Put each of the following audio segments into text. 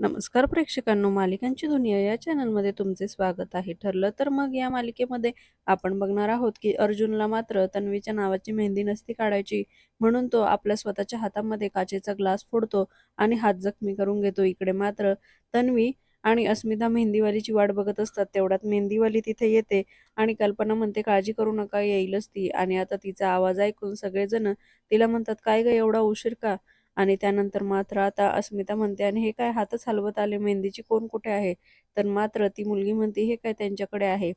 नमस्कार प्रेक्षकांनो मालिकांची दुनिया या चॅनलमध्ये तुमचे स्वागत आहे. ठरलं तर मग या मालिकेमध्ये आपण बघणार आहोत की अर्जुनला मात्र तन्वीच्या नावाची मेहंदी नसती काढायची. म्हणून तो आपल्या स्वतःच्या हातामध्ये काचेचा ग्लास फोडतो आणि हात जखमी करून घेतो. इकडे मात्र तन्वी आणि अस्मिता मेहंदीवालीची वाट बघत असतात. तेवढ्यात मेहंदीवाली तिथे येते आणि कल्पना म्हणते काळजी करू नका येईलच ती. आणि आता तिचा आवाज ऐकून सगळेजण तिला म्हणतात काय ग एवढा उशीर का? आणि त्यानंतर मात्र आता अस्मिता म्हणते आणि हे काय हातच हलवत आले? मेहंदीची कोण कुठे आहे? तर मात्र ती मुलगी म्हणते हे काय त्यांच्याकडे आहे?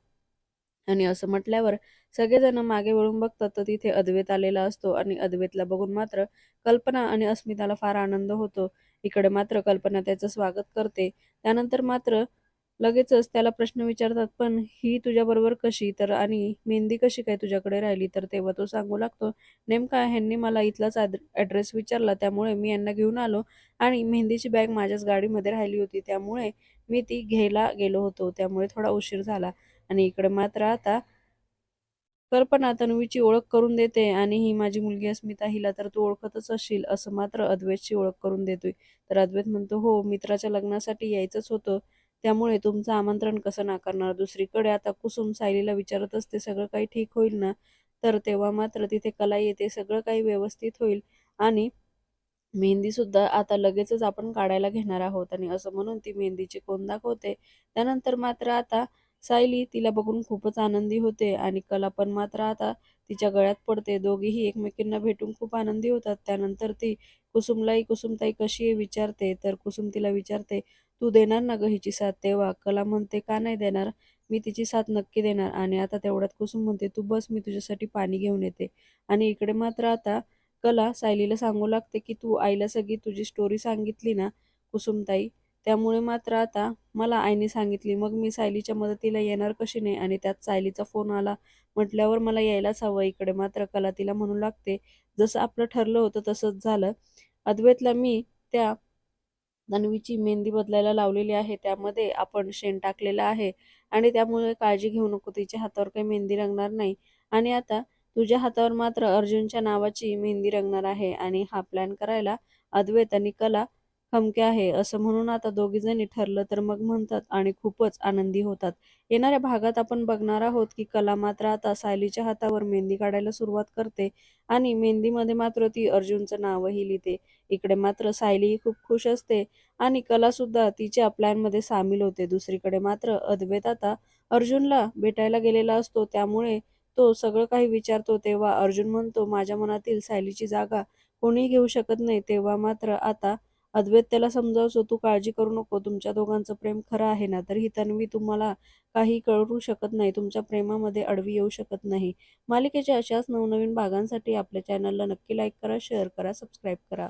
आणि असं म्हटल्यावर सगळेजण मागे वळून बघतात तर तिथे अद्वैत आलेला असतो आणि अद्वैतला बघून मात्र कल्पना आणि अस्मिताला फार आनंद होतो. इकडे मात्र कल्पना त्याचं स्वागत करते. त्यानंतर मात्र लगेचच त्याला प्रश्न विचारतात पण ही तुझ्याबरोबर कशी? तर आणि मेहंदी कशी काय तुझ्याकडे राहिली? तर तेव्हा तो सांगू लागतो नेमका ह्यांनी मला इथलाच ॲड्रेस विचारला त्यामुळे मी यांना घेऊन आलो आणि मेहंदीची बॅग माझ्याच गाडीमध्ये राहिली होती. त्यामुळे मी ती घ्यायला गेलो होतो. त्यामुळे थोडा उशीर झाला आणि इकडे मात्र आता कल्पना तन्वीची ओळख करून देते आणि ही माझी मुलगी अस्मिता हिला तर तू ओळखतच असशील असं मात्र अद्वैतची ओळख करून देतोय. तर अद्वैत म्हणतो हो मित्राच्या लग्नासाठी यायचंच होतं. त्यामुळे तुमचं आमंत्रण कसं नाकारणार? दुसरीकडे आता कुसुम सायलीला विचारत असते सगळं काही ठीक होईल ना? तर तेव्हा मात्र तिथे कला येते सगळं काही व्यवस्थित होईल. आणि मेहंदी सुद्धा आता लगेचच आपण काढायला घेणार आहोत. आणि असं म्हणून ती मेहंदीची कोण दाखवते त्यानंतर मात्र आता सायली तिला बघून खूपच आनंदी होते आणि कला पण मात्र आता तिच्या गळ्यात पडते. दोघीही एकमेकींना भेटून खूप आनंदी होतात. त्यानंतर ती कुसुमलाही कुसुमताई कशी आहे विचारते. तर कुसुम तिला विचारते तू देणार ना ग हिची साथ? तेव्हा कला म्हणते का नाही देणार? मी तिची साथ नक्की देणार. आणि आता तेवढ्यात कुसुम म्हणते तू बस मी तुझ्यासाठी पाणी घेऊन येते. आणि इकडे मात्र आता कला सायलीला सांगू लागते की तू आईला सगळी तुझी स्टोरी सांगितली ना कुसुमताई? त्यामुळे मात्र आता मला आईने सांगितली मग मी सायलीच्या मदतीला येणार कशी नाही? आणि त्यात सायलीचा फोन आला. म्हटल्यावर मला यायलाच हवं इकडे मात्र कला तिला म्हणू लागते जसं आपलं ठरलं होतं तसंच झालं. अद्वैतला मी त्या तन्वीची मेहंदी बदलायला लावलेली आहे त्यामध्ये आपण शेण टाकलेलं आहे आणि त्यामुळे काळजी घेऊ नको तिच्या हातावर काही मेहंदी रंगणार नाही. आणि आता तुझ्या हातावर मात्र अर्जुनच्या नावाची मेहंदी रंगणार आहे आणि हा प्लॅन करायला अद्वैत आणि कला खमके आहे. असं म्हणून आता दोघीजणी ठरलं तर मग म्हणतात आणि खूपच आनंदी होतात. येणाऱ्या भागात आपण बघणार आहोत की कला मात्र आता सायलीच्या हातावर मेहंदी काढायला सुरुवात करते आणि मेहंदीमध्ये मात्र ती अर्जुनचं नावही लिहिते. इकडे मात्र सायली खूप खुश असते आणि कला सुद्धा तिच्या प्लॅनमध्ये सामील होते. दुसरीकडे मात्र अद्वैत आता अर्जुनला भेटायला गेलेला असतो. त्यामुळे तो सगळं काही विचारतो तेव्हा अर्जुन म्हणतो माझ्या मनातील सायलीची जागा कोणी घेऊ शकत नाही. तेव्हा मात्र आता अद्वैत त्याला समजावतो तू काळजी करू नको तुमच्या दोघांचं प्रेम खरं आहे ना तर ही तन्वी तुम्हाला काही कळू शकत नाही तुमच्या प्रेमामध्ये अडवी येऊ शकत नाही. मालिकेच्या अशाच नवनवीन भागांसाठी आपल्या चॅनलला नक्की लाईक करा शेअर करा सबस्क्राईब करा.